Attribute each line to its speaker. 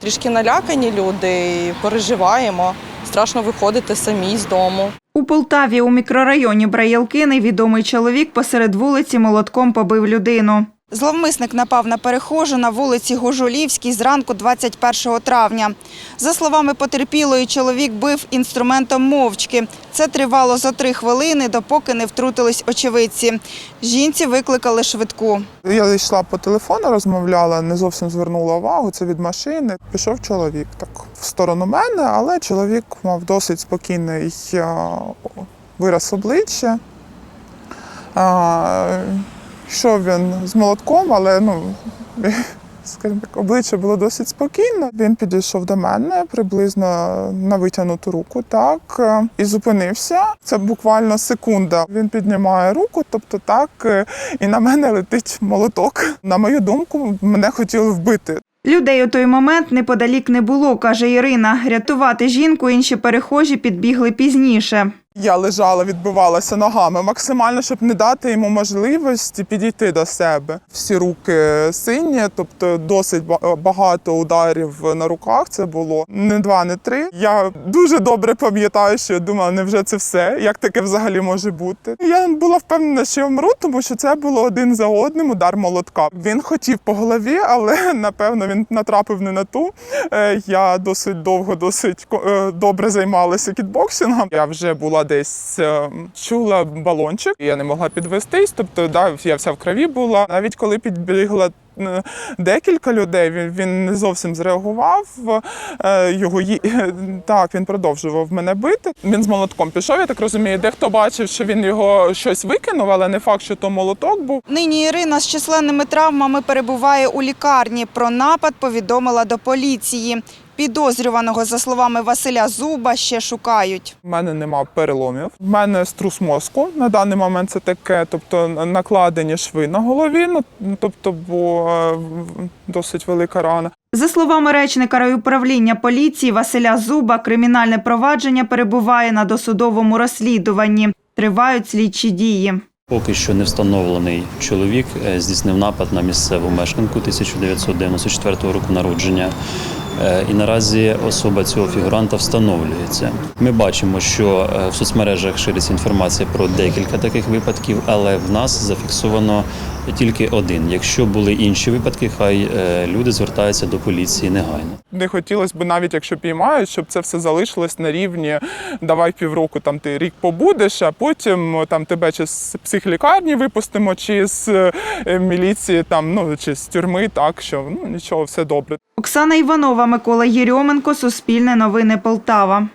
Speaker 1: Трішки налякані люди, переживаємо. Страшно виходити самі з дому.
Speaker 2: У Полтаві у мікрорайоні Браєлки невідомий чоловік посеред вулиці молотком побив людину.
Speaker 3: Зловмисник напав на перехожу на вулиці Гужулівській зранку 21 травня. За словами потерпілої, чоловік бив інструментом мовчки. Це тривало за три хвилини, допоки не втрутились очевидці. Жінці викликали швидку.
Speaker 4: Я йшла по телефону, розмовляла, не зовсім звернула увагу. Це від машини. Пішов чоловік так в сторону мене, але чоловік мав досить спокійний вираз обличчя. Йшов він з молотком, але ну, скажімо так, обличчя було досить спокійно. Він підійшов до мене приблизно на витягнуту руку, так, і зупинився. Це буквально секунда. Він піднімає руку, тобто так, і на мене летить молоток. На мою думку, мене хотіли вбити.
Speaker 2: Людей у той момент неподалік не було, каже Ірина. Рятувати жінку інші перехожі підбігли пізніше.
Speaker 4: Я лежала, відбивалася ногами максимально, щоб не дати йому можливості підійти до себе. Всі руки сині, тобто досить багато ударів на руках. Це було не два, не три. Я дуже добре пам'ятаю, що я думала, невже це все? Як таке взагалі може бути? Я була впевнена, що я вмру, тому що це було один за одним удар молотка. Він хотів по голові, але напевно він натрапив не на ту. Е, Я досить довго, досить е, добре займалася кікбоксингом. Я вже була десь е, чула балончик, я не могла підвестись. Тобто, да, я вся в крові була. Навіть коли підбігла. Декілька людей він, він не зовсім зреагував. е, Його ї- так він продовжував мене бити. Він з молотком пішов. Я так розумію, дехто бачив, що він його щось викинув, але не факт, що то молоток був.
Speaker 3: Нині Ірина з численними травмами перебуває у лікарні. Про напад повідомила до поліції. Підозрюваного, за словами Василя Зуба, ще шукають.
Speaker 4: У мене нема переломів. У мене струс мозку на даний момент це таке, тобто накладені шви на голові. Ну тобто, бо е, досить велика рана.
Speaker 2: За словами речника райуправління поліції Василя Зуба, кримінальне провадження перебуває на досудовому розслідуванні. Тривають слідчі дії.
Speaker 5: Поки що не встановлений чоловік е, здійснив напад на місцеву мешканку 1994 року народження. Е, І наразі особа цього фігуранта встановлюється. Ми бачимо, що е, в соцмережах шириться інформація про декілька таких випадків, але в нас зафіксовано тільки один. Якщо були інші випадки, хай е, люди звертаються до поліції негайно.
Speaker 4: Не хотілося б навіть якщо піймають, щоб це все залишилось на рівні давай півроку там ти рік побудеш, а потім там тебе чи з психлікарні випустимо, чи з міліції, там ну чи з тюрми, так що ну нічого, все добре.
Speaker 2: Оксана Іванова, Микола Єрьоменко, Суспільне новини Полтава.